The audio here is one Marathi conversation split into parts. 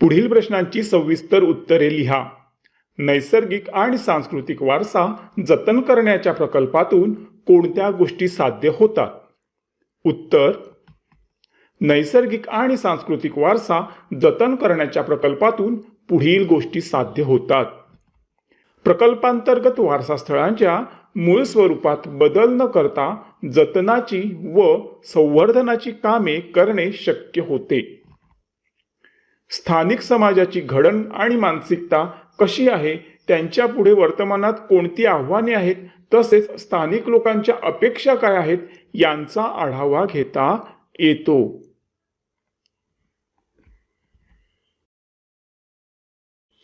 पुढील प्रश्नांची सविस्तर उत्तरे लिहा. नैसर्गिक आणि सांस्कृतिक वारसा जतन करण्याच्या प्रकल्पातून कोणत्या गोष्टी साध्य होतात? उत्तर नैसर्गिक आणि सांस्कृतिक वारसा जतन करण्याच्या प्रकल्पातून पुढील गोष्टी साध्य होतात. प्रकल्पांतर्गत वारसास्थळांच्या मूळ स्वरूपात बदल न करता जतनाची व संवर्धनाची कामे करणे शक्य होते. स्थानिक समाजाची घडण आणि मानसिकता कशी आहे त्यांच्या पुढे वर्तमानात कोणती आव्हाने आहेत तसेच स्थानिक लोकांच्या अपेक्षा काय आहेत यांचा आढावा घेता येतो.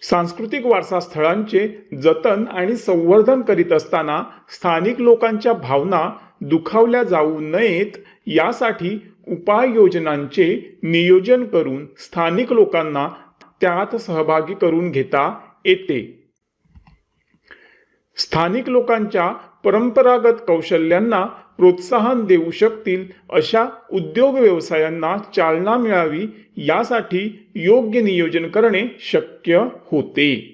सांस्कृतिक वारसा स्थळांचे जतन आणि संवर्धन करीत असताना स्थानिक लोकांच्या भावना दुखावल्या जाऊ नयेत यासाठी उपाययोजनांचे नियोजन करून स्थानिक लोकांना त्यात सहभागी करून घेता येते. स्थानिक लोकांच्या परंपरागत कौशल्यांना प्रोत्साहन देऊ शकतील अशा उद्योग व्यवसायांना चालना मिळावी यासाठी योग्य नियोजन करणे शक्य होते.